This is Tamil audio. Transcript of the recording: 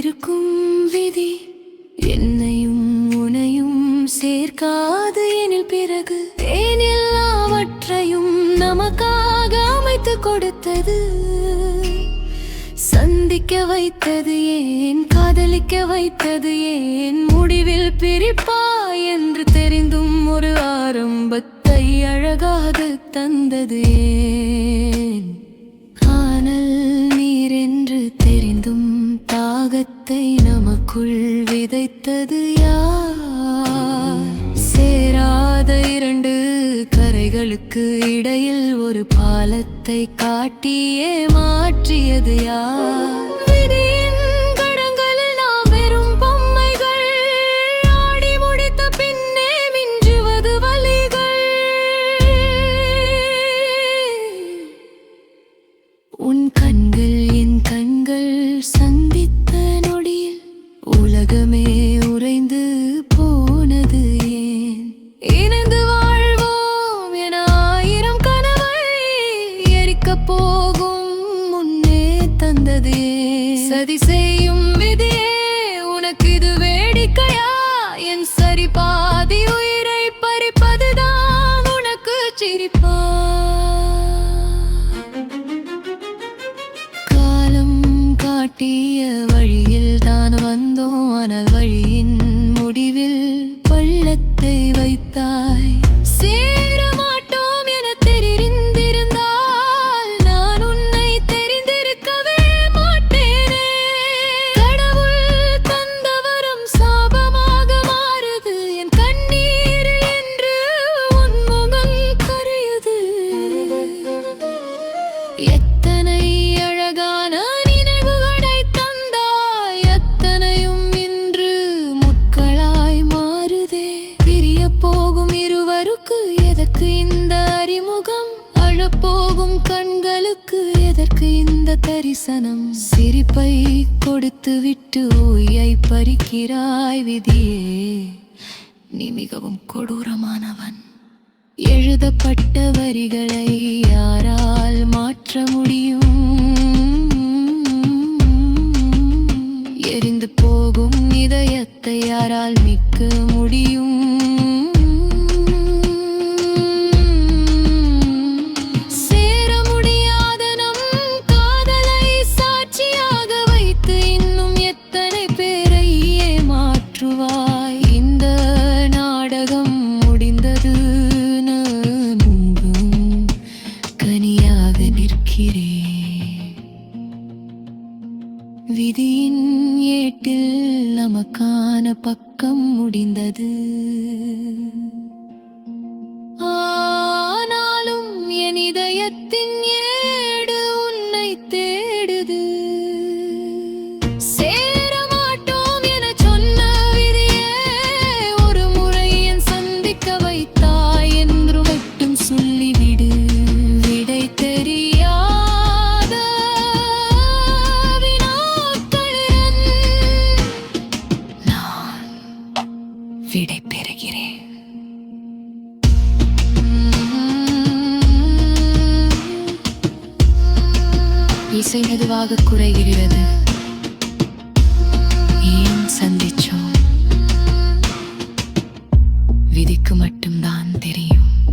இருக்கும் விதி. என்னையும் உனையும் சேர்க்காது எனில் பிறகு. ஏன் எல்லாவற்றையும் நமக்காக அமைத்து கொடுத்தது. சந்திக்க வைத்தது ஏன்? காதலிக்க வைத்தது ஏன்? முடிவில் பிரிப்பா என்று தெரிந்தும் ஒரு ஆரம்பத்தை அழகாக தந்தது ஏன்? கரைகளுக்கு இடையில் ஒரு பாலத்தை காட்டியே மாற்றியது யார்? விதியின் சதி செய்யும் விதியே உனக்கு இது வேடிக்கையா? என் சரி பாதி உயிரை பறிப்பதுதான் உனக்கு சிரிப்பா. காலம் காட்டிய வழியில் தான் வந்தோம் ஆனால் வழியின் முடிவில் பள்ளத்தை வைத்தாய். கண்களுக்கு எதற்கு இந்த தரிசனம்? சிரிப்பை கொடுத்து விட்டு ஓயை பறிக்கிறாய் விதியே. நீ மிகவும் கொடூரமானவன். எழுதப்பட்ட வரிகளை யாரால் மாற்ற முடியும்? முடிந்தது. ஆனாலும் என் இதயத்தின் விடை பெறுகிறேன். இசை மெதுவாக குறைகிறது. ஏன் சந்திச்சோம்? விதிக்கு மட்டும்தான் தெரியும்.